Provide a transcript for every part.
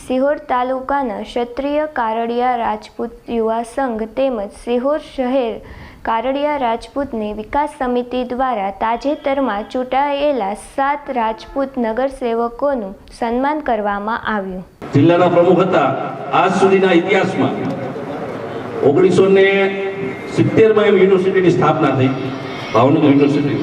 સિહોર તાલુકાના ક્ષત્રિય કારડિયા રાજપૂત યુવા સંઘ તેમજ સિહોર શહેર કારડિયા રાજપૂતની વિકાસ સમિતિ દ્વારા તાજેતરમાં ચૂંટાયેલા સાત રાજપૂત નગરસેવકોનું સન્માન કરવામાં આવ્યું. જિલ્લાના પ્રમુખ હતા આજ સુધીના ઇતિહાસમાં. ઓગણીસો ને સિત્તેરમાં યુનિવર્સિટીની સ્થાપના થઈ, ભાવનગર યુનિવર્સિટી.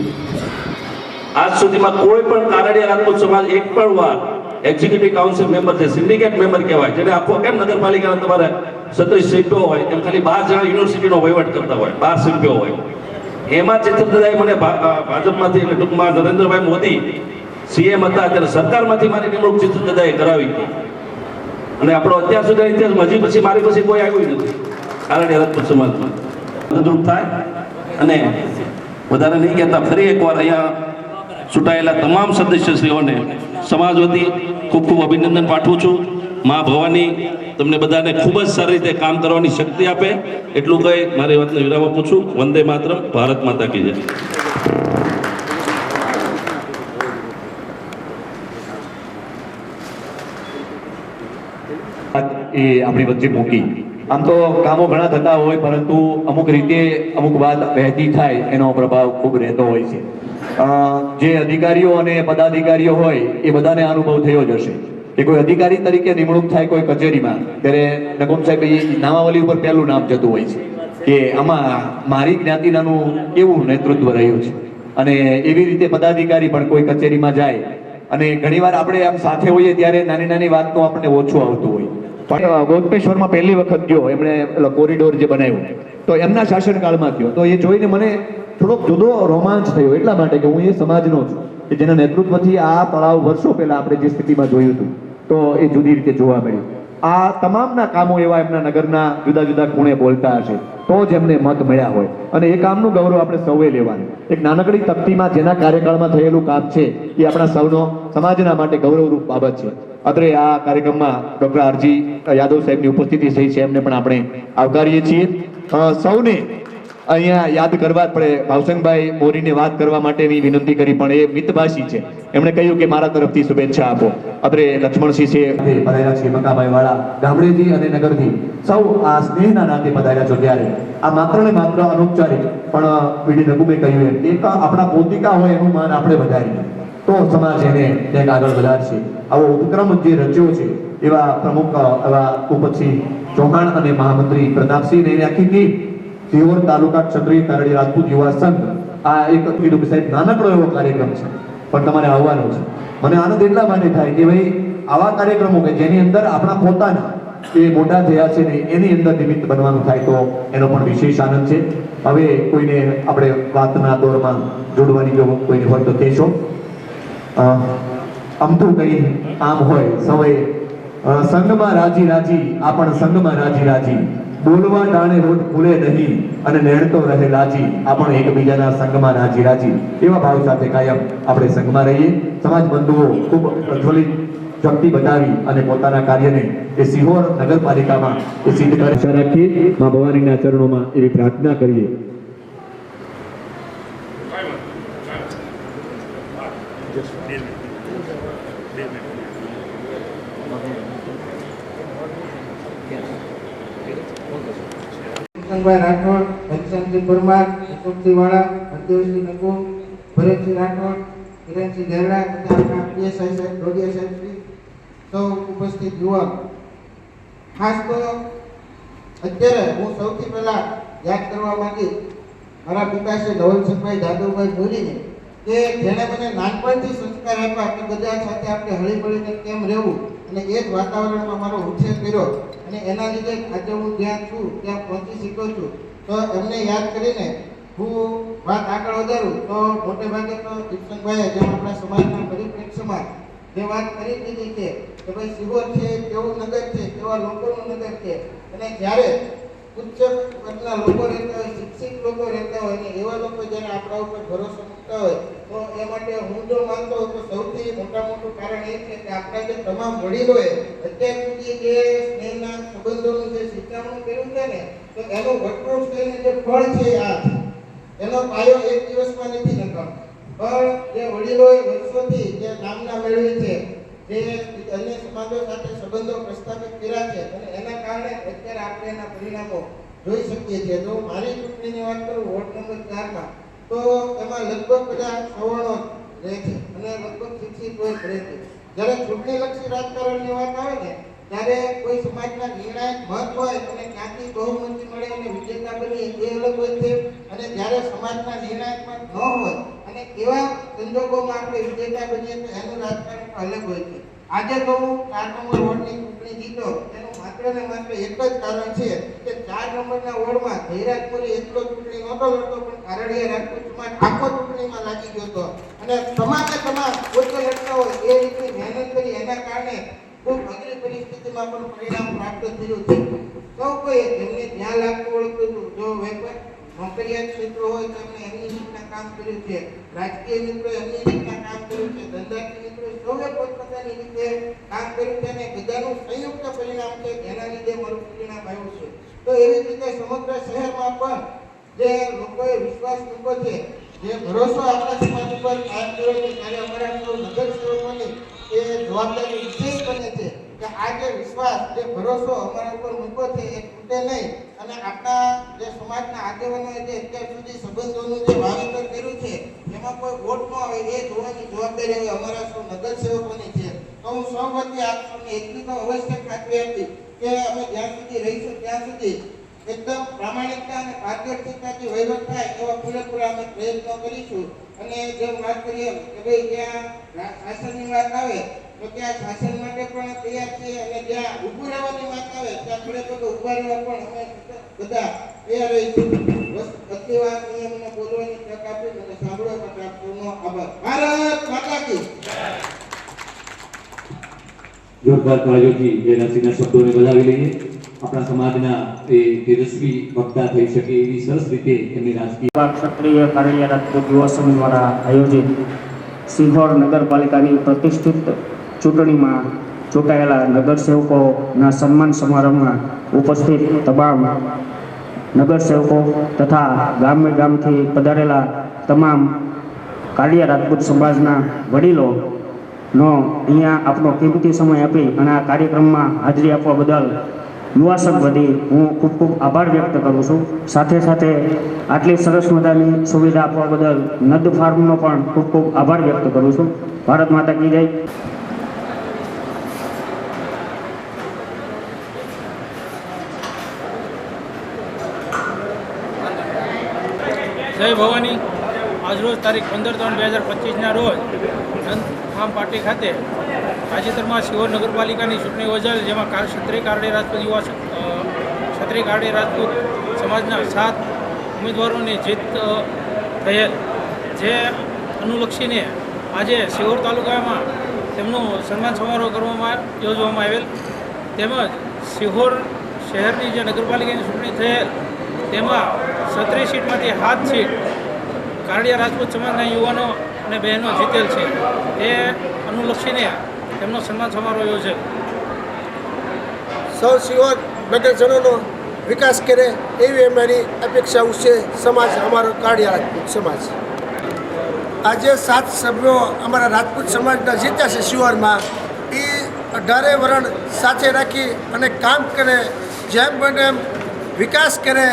આજ સુધીમાં કોઈ પણ કારડિયા રાજપૂત સમાજ એક પણ વાર એક્ઝિક્યુટિવ કાઉન્સિલ મેમ્બર છે સિન્ડિકેટ મેમ્બર કહેવાય, જેને આખો કેમ નગરપાલિકાના તમારે સત્રીસ સીટો હોય એમ ખાલી બાર જણા યુનિવર્સિટીનો વહીવટ કરતા હોય, બાર સભ્યો હોય. એમાં ચિત્રદાએ મને ભાજપમાંથી એટલે ટૂંકમાં નરેન્દ્રભાઈ મોદી સીએમ હતા, ત્યારે સરકારમાંથી મારી નિમણૂક ચિત્રદાએ કરાવી હતી. અને આપણો અત્યાર સુધી ઇતિહાસ હજી પછી, મારી પછી કોઈ આવ્યું નથી. કારણ રાજપૂત સમાજમાં મદદરૂપ થાય. અને વધારે નહીં કહેતા, ફરી એકવાર અહીંયા ચૂંટાયેલા તમામ સદસ્યશ્રીઓને સમાજ વતી ખૂબ ખૂબ અભિનંદન પાઠવું છું. મા ભવાની તમને બધાને ખૂબ જ સારી રીતે કામ કરવાની શક્તિ આપે. એટલું કહી મારી વાતને વિરામ આપું છું. વંદે માત્ર ભારત માતા કી જય. એ આપણી વચ્ચે મૂકી. આમ તો કામો ઘણા થતા હોય, પરંતુ અમુક રીતે અમુક વાત વહેતી થાય, એનો પ્રભાવ ખૂબ રહેતો હોય છે. જે અધિકારીઓ અને પદાધિકારીઓ હોય, એ બધાને અનુભવ થયો જ હશે. કે કોઈ અધિકારી તરીકે નિમણૂક થાય કોઈ કચેરીમાં, ત્યારે નકુમ સાહેબ એ નામાવલી ઉપર પહેલું નામ જતું હોય છે. કે આમાં મારી જ્ઞાતિનાનું કેવું નેતૃત્વ રહ્યું છે? અને એવી રીતે પદાધિકારી પણ કોઈ કચેરીમાં જાય, અને ઘણીવાર આપણે આમ સાથે હોઈએ ત્યારે નાની નાની વાતનું આપણને ઓછું આવતું હોય. ગોપેશ્વરમાં પહેલી વખત ગયો, એમણે કોરિડોર જે બનાવ્યો તો એમના શાસનકાળમાં થયો. તો એ જોઈને મને થોડોક જુદો રોમાંચ થયો એટલા માટે કે હું એ સમાજનો છું કે જેના નેતૃત્વથી આ તળાવ વર્ષો પહેલા આપણે જે સ્થિતિમાં જોયું હતું, તો એ જુદી રીતે જોવા મળ્યું. આ તમામના કામો એવા એમના નગરના જુદા જુદા ખૂણે બોલતા હશે, તો જ એમને મત મળ્યા હોય. અને એ કામનું ગૌરવ આપણે સૌએ લેવાનું. એક નાનકડી તકતીમાં જેના કાર્યકાળમાં થયેલું કામ છે, એ આપણા સૌનો સમાજના માટે ગૌરવરૂપ બાબત છે. અત્રે આ કાર્યક્રમમાં ડોક્ટર આરજી યાદવ સાહેબની ઉપસ્થિતિ થઈ છે, એમને પણ આપણે આવકારીએ છીએ. સૌને અહીંયા યાદ કરવા પડે. ભાવસંગભાઈ મોરીને વાત કરવા માટેની વિનંતી કરી, પણ એ મિતભાષી છે. એમણે કહ્યું કે મારા તરફથી શુભેચ્છા આપો. આપણે લક્ષ્મણસિંહ છે પધાર્યા છે મકાભાઈ વાળા ગામડેથી અને નગરથી. સૌ આ સ્નેહના નાતે પધાર્યા છો ત્યારે. આ માત્ર ને માત્ર અનૌપચારિક, પણ પીડી નગુમે કહ્યું એમ. એક આપણા પોતિકા હોય એનું માન આપણે વધારીએ. તો સમાજ એને આગળ વધારશે. આવો ઉપક્રમ જે રચ્યો છે એવા પ્રમુખ એવા ઉપસિંહ ચૌહાણ અને મહામંત્રી પ્રતાપસિંહ એની આખી ટીમ સિહોર તાલુકા ક્ષત્રિય કારડી રાજપૂત યુવા સંઘ આ એક કીધું સાહેબ નાનકડો એવો કાર્યક્રમ છે. પણ તમારે આવવાનો છે. મને આનંદ એટલા માટે થાય કે ભાઈ આવા કાર્યક્રમો કે જેની અંદર આપણા પોતાના એ મોટા થયા છે ને એની અંદર નિમિત્ત બનવાનું થાય તો એનો પણ વિશેષ આનંદ છે. હવે કોઈને આપણે વાતના દોરમાં જોડવાની જો કોઈને હોય તો કહેશો. આમ તો કઈ આમ હોય અ, સંગમાં રાજી રાજી આ પણ સંગમાં રાજી રાજી. બોલવા ટાણે રોટ ખુલે નહીં અને નેણતો રહે લાજી. આ પણ એકબીજાના સંગમાં રાજી રાજી. એવા ભાવ સાથે કાયમ આપણે સંગમાં રહીએ. સમાજ બંધુઓ ખૂબ પ્રજ્વલિત શક્તિ બતાવી અને પોતાના કાર્યને એ સિહોર નગરપાલિકામાં એ સિદ્ધ કરે. રાખીએ મા ભવાનીના ચરણોમાં એવી પ્રાર્થના કરીએ. કિશનભાઈ રાઠોડ ઘનશ્યામસિંહ પરમાર અશોકસિંહ વાળા હરદેવસિંહ નકુ ભરતસિંહ રાઠોડ કિરણસિંહ ગેરડા તથા આપણા પીએસઆઈ સાહેબ, ડોડિયા સાહેબ શ્રી, સૌ ઉપસ્થિત યુવક. ખાસ તો અત્યારે હું સૌથી પહેલાં યાદ કરવા માંગીશ, મારા પિતા છે નવલસંગભાઈ જાદવભાઈ મોરીને કે જેણે મને નાનપણથી સંસ્કાર આપ્યા કે બધા સાથે આપણે હળી મળીને કેમ રહેવું? અને એ જ વાતાવરણમાં મારો ઉછેર કર્યો. અને એના લીધે આજે હું જ્યાં છું, ત્યાં પહોંચી શક્યો છું. તો એમને યાદ કરીને હું વાત આગળ વધારું. તો મોટે ભાગે તો દીપસંગભાઈએ જેમ આપણા સમાજના પરિપ્રેક્ષમાં જે વાત કરી દીધી છે કે ભાઈ સિહોર છે કેવું નગર છે કેવા લોકોનું નગર છે. અને જ્યારે ઉચ્ચ વર્ગના લોકો રહેતા હોય, શિક્ષિત લોકો રહેતા હોય અને એવા લોકો જ્યારે આપણા ઉપર ભરોસો મૂકતા હોય, તો એ માટે હું જો માનતો હોઉં તો સૌથી મોટા મોટું કારણ એ છે કે આપણા જે તમામ વડીલો અત્યાર સુધી જે સ્નેહના સંબંધોનું જે શિક્ષામણ કર્યું છે ને, તો એનું વટવૃક્ષ થઈને જે ફળ છે આ એનો પાયો એક દિવસમાં નથી નકામ પણ જે વડીલોએ વર્ષોથી જે નામના મેળવી છે જે અન્ય સમાજો સાથે સંબંધો પ્રસ્થાપિત કર્યા છે અને એના કારણે અત્યારે આપણે એના પરિણામો જોઈ શકીએ છીએ. જો મારી ચૂંટણીની વાત કરું વોર્ડ નંબર ચારમાં, તો એમાં લગભગ બધા સવર્ણો રહે છે અને લગભગ શિક્ષિત હોય રહે છે. જ્યારે ચૂંટણીલક્ષી રાજકારણની વાત આવે ને ત્યારે કોઈ સમાજના નિર્ણાયક મત હોય અને ક્યાંથી બહુમતી મળે અને વિજેતા બની એ અલગ હોય છે. અને જ્યારે સમાજના નિર્ણાયક મત ન હોય અને એવા સંજોગોમાં આપણે વિજેતા બનીએ તો એનું રાજકારણ અલગ હોય છે. આજે તો હું ચાર નંબર વોર્ડની ચૂંટણી જીતો, એનું માત્ર ને માત્ર એક જ કારણ છે કે ચાર નંબરના વોર્ડમાં ધૈરાજપુરી એટલો ચૂંટણી નહોતો લડતો, પણ કારડિયા રાજપૂત સમાજ આખો ચૂંટણીમાં લાગી ગયો હતો. અને તમામે તમામ પોતે લડતા હોય એ રીતે મહેનત કરી એના કારણે ખૂબ અઘરી પરિસ્થિતિમાં પણ પરિણામ પ્રાપ્ત થયું છે. સૌ કોઈ જેમને ધ્યાન લાગતું ઓળખતું હતું જો વેપાર નોકરિયાત ક્ષેત્રો હોય, તો એમણે એમની રીતના કામ કર્યું છે. રાજકીય મિત્રો એમની રીતના કામ કર્યું છે. ધંધાકીય મિત્રો સૌએ પોતપોતાની રીતે કામ કર્યું છે અને બધાનું સંયુક્ત પરિણામ છે. જેના લીધે મારું પરિણામ આવ્યું છે. તો એવી રીતે સમગ્ર શહેરમાં પણ જે લોકોએ વિશ્વાસ મૂક્યો છે, જે ભરોસો આપણા સમાજ ઉપર કાયમ કર્યો છે. ત્યારે અમારા નગર સેવકોની એ જવાબદારી આ જે વિશ્વાસ, જે ભરોસો અમારા ઉપર મૂકો છે, એ તૂટે નહીં. અને આપણા જે સમાજના આગેવાનોએ જે અત્યાર સુધી સંબંધોનું જે વાવેતર કર્યું છે, એમાં કોઈ વોટ ન આવે, એ જોવાની જવાબદારી અમારા સૌ નગરસેવકોની છે. તો હું સૌ વતી આપ સૌને એટલી તો અવશ્ય ખાતરી આપી કે અમે જ્યાં સુધી રહીશું ત્યાં સુધી એકદમ પ્રામાણિકતા અને પારદર્શિતાથી વહીવટ થાય એવા પૂરેપૂરા અમે પ્રયત્નો કરીશું. અને જેમ વાત કરીએ કે ભાઈ, જ્યાં શાસનની વાત આવે ત્યાં શાસન માટે પણ તૈયાર છીએ અને જ્યાં ઊભું રહેવાની વાત આવે ત્યાં થોડે પગે ઊભા રહેવા પણ અમે બધા તૈયાર રહીશું આટલી વાત અહીંયા મને બોલવાની તક આપી મને સાંભળવા માટે આપનો આભાર. ભારત માતા કી જોરદાર તાળીઓથી જયરાજસિંહના શબ્દોને બજાવી લઈએ. આપણા સમાજના એ તેજસ્વી વક્તા થઈ શકે એવી સરસ રીતે એમની રાજકીય ક્ષત્રિય કાર્યરત યુવા સંઘ દ્વારા આયોજિત સિંહોર નગરપાલિકાની પ્રતિષ્ઠિત ચૂંટણીમાં ચૂંટાયેલા નગરસેવકોના સન્માન સમારંભમાં ઉપસ્થિત તમામ નગરસેવકો તથા ગામે ગામથી પધારેલા તમામ કાળિયા રાજપૂત સમાજના વડીલો નો અહીંયા આપનો કિંમતી સમય આપી અને આ કાર્યક્રમમાં હાજરી આપવા બદલ યુવા સંઘ હું ખૂબ ખૂબ આભાર વ્યક્ત કરું છું. સાથે સાથે આટલી સરસ મજાની સુવિધા આપવા બદલ નદ ફાર્મનો પણ ખૂબ ખૂબ આભાર વ્યક્ત કરું છું. ભારત માતા કી જય. જય ભવાની. આજરોજ તારીખ પંદર ત્રણ બે હજાર પચીસના રોજ ફાર્મ પાર્ટી ખાતે તાજેતરમાં શિહોર નગરપાલિકાની ચૂંટણી યોજાયેલ, જેમાં કાર, ક્ષત્રિય કારડી રાજપૂત યુવા ક્ષત્રિય કારડી રાજપૂત સમાજના સાત ઉમેદવારોની જીત થયેલ. જે અનુલક્ષીને આજે શિહોર તાલુકામાં તેમનું સન્માન સમારોહ કરવામાં યોજવામાં આવેલ. તેમજ શિહોર શહેરની જે નગરપાલિકાની ચૂંટણી થયેલ, તેમાં સત્રી સીટમાંથી સાત સીટ કારડિયા રાજપૂત સમાજના યુવાનો અને બહેનો જીતેલ છે. એ અનુલક્ષીને તેમનો સન્માન સમારોહ યોજે સૌ સિહોર નગરજનોનો વિકાસ કરે એવી અમારી અપેક્ષાઓ છે સમાજ, અમારો કાળિયા રાજપૂત સમાજ. આજે સાત સભ્યો અમારા રાજપૂત સમાજના જીત્યા છે શિવારમાં. એ અઢારે વરણ સાથે રાખી અને કામ કરે, જેમ બને વિકાસ કરે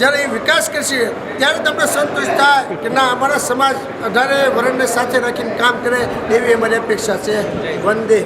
જ્યારે એ વિકાસ કરશે, ત્યારે તમને સંતોષ થાય કે ના, અમારા સમાજ અઢારે વરણને સાથે રાખીને કામ કરે, એવી અમારી અપેક્ષા છે. વંદે.